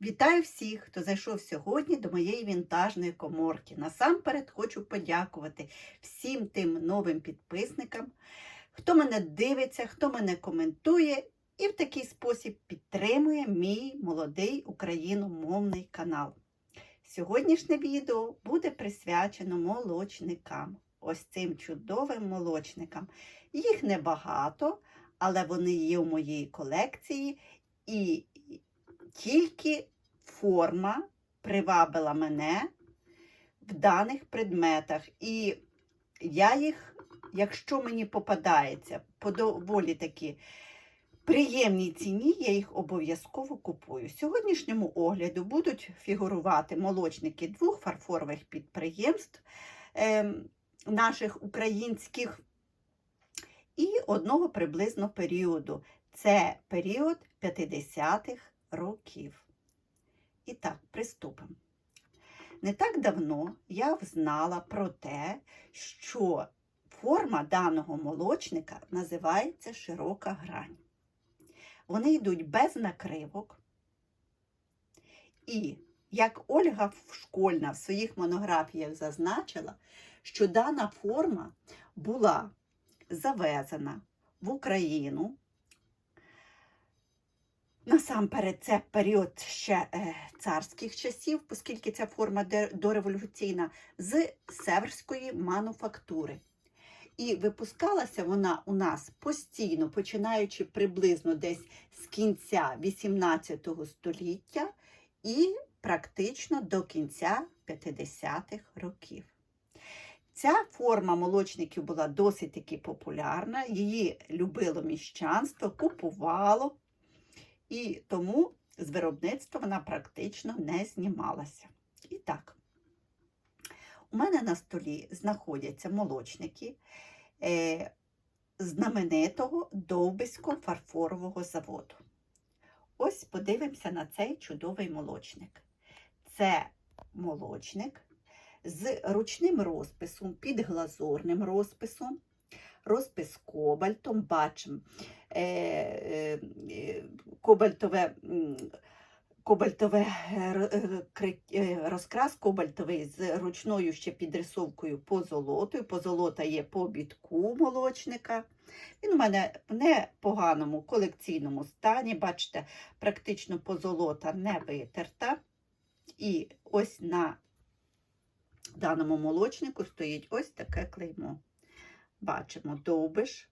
Вітаю всіх, хто зайшов сьогодні до моєї вінтажної коморки. Насамперед хочу подякувати всім тим новим підписникам, хто мене дивиться, хто мене коментує і в такий спосіб підтримує мій молодий україномовний канал. Сьогоднішнє відео буде присвячено молочникам. Ось цим чудовим молочникам. Їх небагато, але вони є у моїй колекції і тільки форма привабила мене в даних предметах. І я їх, якщо мені попадається по доволі такі приємній ціні, я їх обов'язково купую. В сьогоднішньому огляду будуть фігурувати молочники двох фарфорових підприємств е, наших українських і одного приблизно періоду. Це період 50-х років. І так, приступимо. Не так давно я взнала про те, що форма даного молочника називається широка грань. Вони йдуть без накривок. І, як Ольга Школьна в своїх монографіях зазначила, що дана форма була завезена в Україну Насамперед, це період ще е, царських часів, оскільки ця форма дореволюційна, з северської мануфактури. І випускалася вона у нас постійно, починаючи приблизно десь з кінця 18 століття і практично до кінця 50-х років. Ця форма молочників була досить таки популярна, її любило міщанство, купувало і тому з виробництва вона практично не знімалася. І так, у мене на столі знаходяться молочники е, знаменитого Довбиського фарфорового заводу. Ось подивимося на цей чудовий молочник. Це молочник з ручним розписом, підглазурним розписом, розпис кобальтом, бачимо е, е, кобальтове, кобальтове е, е, е, розкрас кобальтовий з ручною ще підрисовкою позолотою. Позолота є по бітку молочника. Він у мене в непоганому колекційному стані. Бачите, практично позолота не витерта. І ось на даному молочнику стоїть ось таке клеймо. Бачимо довбиш,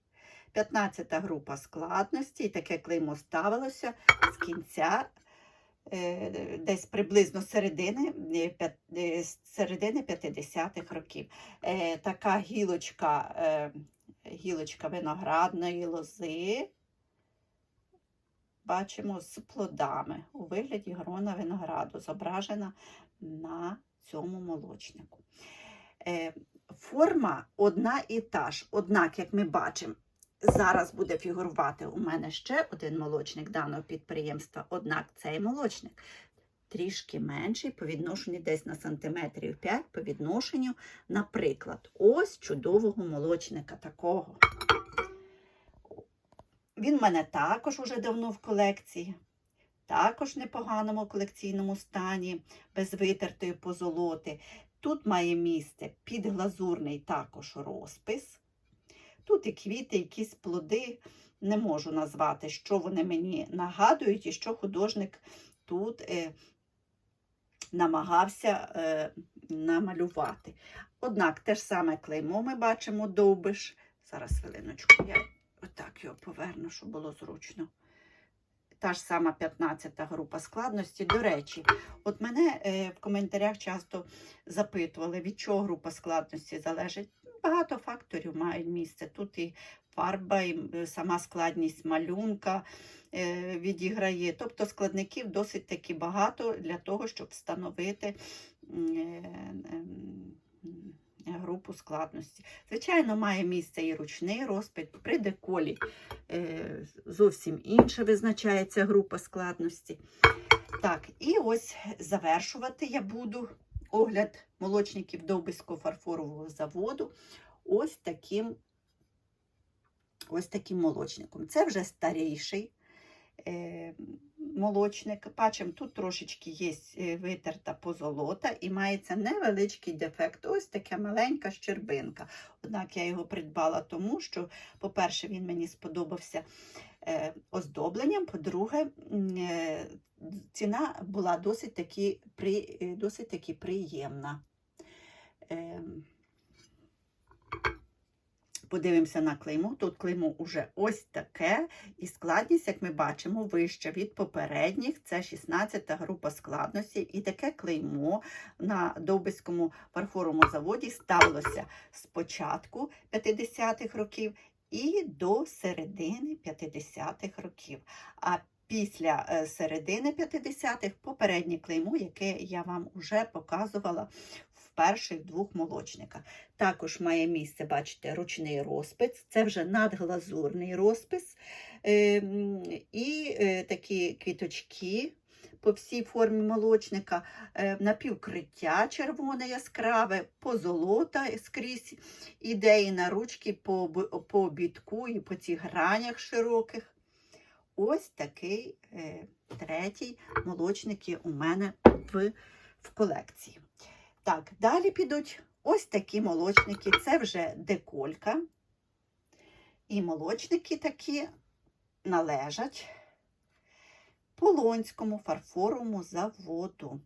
15 група складності, і таке клеймо ставилося з кінця, е, десь приблизно середини, е, е, середини 50-х років. Така гілочка, гілочка виноградної лози. Бачимо з плодами у вигляді грона винограду, зображена на цьому молочнику. Форма одна і та ж. Однак, як ми бачимо, зараз буде фігурувати у мене ще один молочник даного підприємства. Однак цей молочник трішки менший по відношенню десь на сантиметрів 5 по відношенню, наприклад, ось чудового молочника такого. Він в мене також уже давно в колекції. Також в непоганому колекційному стані, без витертої позолоти. Тут має місце підглазурний також розпис. Тут і квіти, якісь плоди. Не можу назвати, що вони мені нагадують і що художник тут е, намагався е, намалювати. Однак те ж саме клеймо ми бачимо довбиш. Зараз хвилиночку, я отак його поверну, щоб було зручно. Та ж сама 15 та група складності. До речі, от мене е, в коментарях часто запитували, від чого група складності залежить. Багато факторів мають місце. Тут і фарба, і сама складність малюнка е, відіграє. Тобто складників досить таки багато для того, щоб встановити е, групу складності. Звичайно, має місце і ручний розпит. При деколі е, зовсім інша визначається група складності. Так, і ось завершувати я буду огляд молочників Довбиського фарфорового заводу ось таким, ось таким молочником. Це вже старіший, е, молочник. Бачимо, тут трошечки є е, витерта позолота і мається невеличкий дефект. Ось така маленька щербинка. Однак я його придбала тому, що, по-перше, він мені сподобався е, оздобленням, по-друге, е, ціна була досить таки, досить таки приємна. Подивимося на клеймо. Тут клеймо уже ось таке, і складність, як ми бачимо, вища від попередніх. Це 16 група складності. І таке клеймо на Довбиському фарфоровому заводі ставилося з початку 50-х років і до середини 50-х років. А після е, середини 50-х попереднє клеймо, яке я вам вже показувала перших двох молочниках. Також має місце, бачите, ручний розпис, це вже надглазурний розпис. Е, І е, такі квіточки по всій формі молочника, е, напівкриття червоне яскраве, позолота скрізь ідеї на ручки по, по обідку і по цих гранях широких. Ось такий е, третій молочник є у мене в, в колекції. Так, далі підуть ось такі молочники. Це вже деколька. І молочники такі належать Полонському фарфоровому заводу.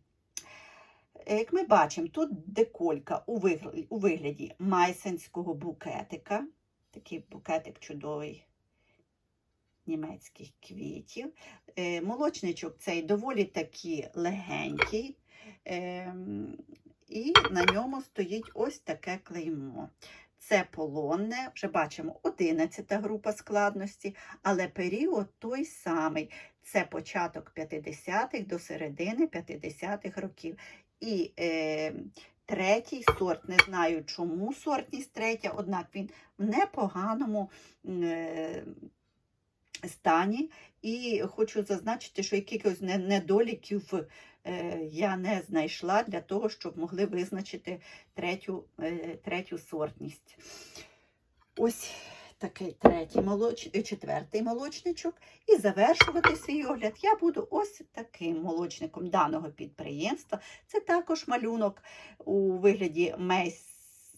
Е, Як ми бачимо, тут деколька у вигляді, майсенського букетика. Такий букетик чудовий німецьких квітів. Е, Молочничок цей доволі таки легенький. І на ньому стоїть ось таке клеймо. Це полонне, вже бачимо, 11 група складності, але період той самий. Це початок 50-х до середини 50-х років. І е, третій сорт, не знаю чому сортність третя, однак він в непоганому е, стані. І хочу зазначити, що якихось недоліків я не знайшла для того, щоб могли визначити третю, е, третю сортність. Ось такий третій молоч... е, четвертий молочничок. І завершувати свій огляд я буду ось таким молочником даного підприємства. Це також малюнок у вигляді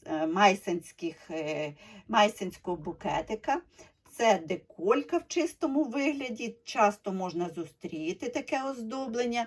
е, майсенських, е, майсенського букетика. Це деколька в чистому вигляді, часто можна зустріти таке оздоблення.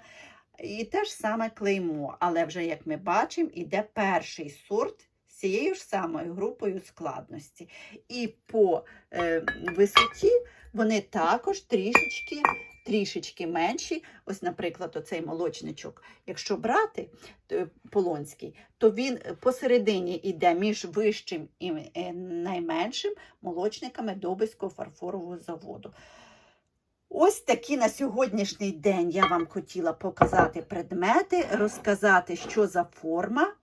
І те ж саме клеймо, але вже, як ми бачимо, іде перший сорт з цією ж самою групою складності. І по е, висоті вони також трішечки, трішечки менші. Ось, наприклад, оцей молочничок, якщо брати е, полонський, то він посередині йде між вищим і е, найменшим молочниками Добиського фарфорового заводу. Ось такі на сьогоднішній день я вам хотіла показати предмети, розказати, що за форма,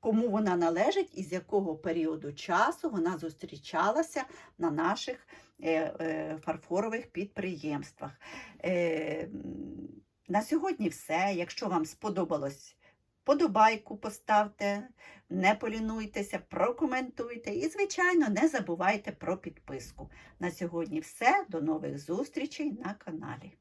кому вона належить і з якого періоду часу вона зустрічалася на наших е, е, фарфорових підприємствах. Е, на сьогодні все. Якщо вам сподобалось, подобайку поставте, не полінуйтеся, прокоментуйте і, звичайно, не забувайте про підписку. На сьогодні все. До нових зустрічей на каналі.